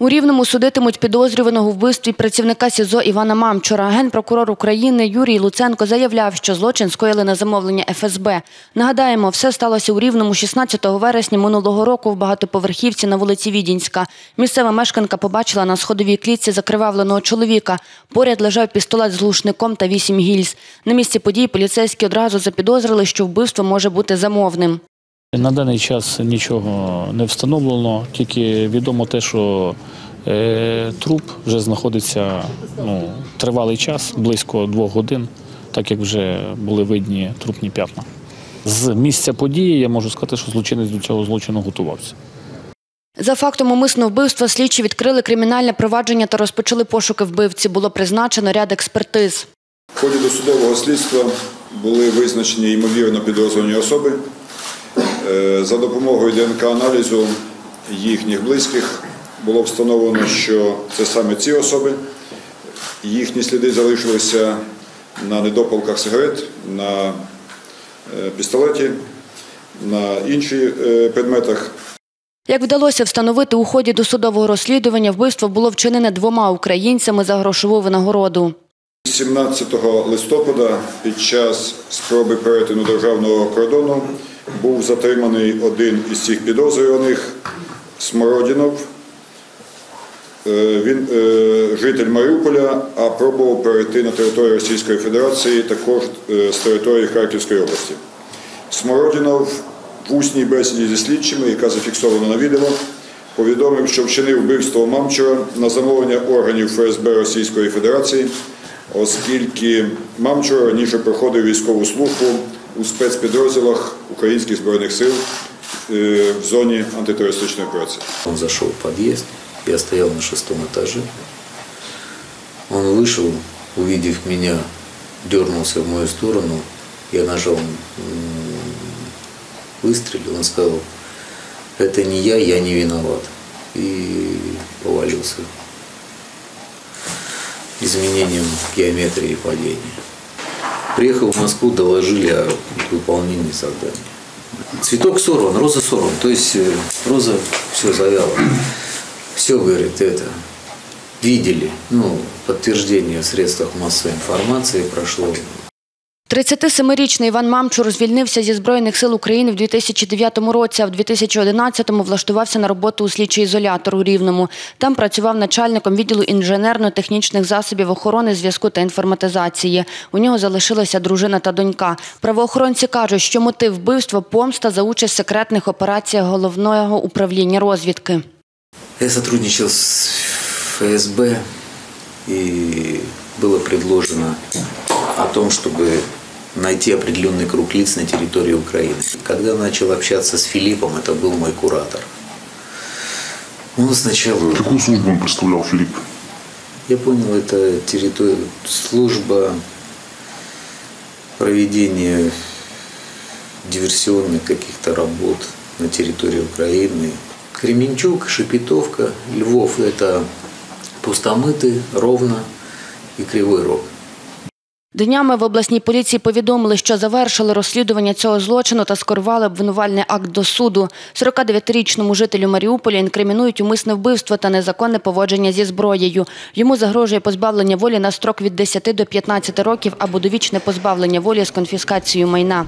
У Рівному судитимуть підозрюваного вбивстві працівника СІЗО Івана Мамчура. Генпрокурор України Юрій Луценко заявляв, що злочин скоїли на замовлення ФСБ. Нагадаємо, все сталося у Рівному 16 вересня минулого року в багатоповерхівці на вулиці Відінська. Місцева мешканка побачила на сходовій клітці закривавленого чоловіка. Поряд лежав пістолет з глушником та вісім гільз. На місці подій поліцейські одразу запідозрили, що вбивство може бути замовним. На даний час нічого не встановлено, тільки відомо те, що е, труп вже знаходиться ну, тривалий час, близько двох годин, так як вже були видні трупні п'ятна. З місця події я можу сказати, що злочинець до цього злочину готувався. За фактом умисного вбивства слідчі відкрили кримінальне провадження та розпочали пошуки вбивці. Було призначено ряд експертиз. В ході досудового слідства були визначені ймовірно підозрювані особи. Е, За допомогою ДНК-аналізу їхніх близьких було встановлено, що це саме ці особи. Їхні сліди залишилися на недопалках сигарет, на е, пістолеті, на інших е, предметах. Як вдалося встановити у ході досудового розслідування, вбивство було вчинене двома українцями за грошову винагороду. 17 листопада під час спроби перетину державного кордону був затриманий один із цих підозрюваних Смородінов. Е, Він е, житель Маріуполя, а пробував перейти на територію Російської Федерації також е, з території Харківської області. Смородінов в усній бесіді зі слідчими, яка зафіксована на відео, повідомив, що вчинив вбивство Мамчура на замовлення органів ФСБ Російської Федерації, оскільки Мамчур раніше проходив військову службу у спецпідрозділах Українських збройних сил е, в зоні антитерористичної операції. Он зашел в подъезд, я стоял на шестом этаже. Он вышел, увидев меня, дернулся в мою сторону. Я нажал, м, выстрелил, он сказал, это не я, я не виноват. И повалился изменением геометрии падения. Приехал в Москву, доложили о выполнении задания. Цветок сорван, роза сорван. То есть э, роза все завяла. Все, говорит, это видели. Ну, подтверждение в средствах массовой информации прошло. 37-річний Іван Мамчур звільнився зі Збройних сил України в 2009 році, а в 2011-му влаштувався на роботу у слідчий ізолятор у Рівному. Там працював начальником відділу інженерно-технічних засобів охорони, зв'язку та інформатизації. У нього залишилася дружина та донька. Правоохоронці кажуть, що мотив вбивства – помста за участь в секретних операціях головного управління розвідки. Я сотрудничал с ФСБ, и было предложено о том, чтобы найти определенный круг лиц на территории Украины. Когда начал общаться с Филиппом, это был мой куратор. Он сначала Какую службу он представлял, Филипп? Я понял, это территория, служба проведения диверсионных каких-то работ на территории Украины. Кременчук, Шепетовка, Львов – это Пустомыты, Ровно и Кривой Рог. Днями в обласній поліції повідомили, що завершили розслідування цього злочину та скорували обвинувальний акт до суду. 49-річному жителю Маріуполя інкримінують умисне вбивство та незаконне поводження зі зброєю. Йому загрожує позбавлення волі на строк від 10 до 15 років або довічне позбавлення волі з конфіскацією майна.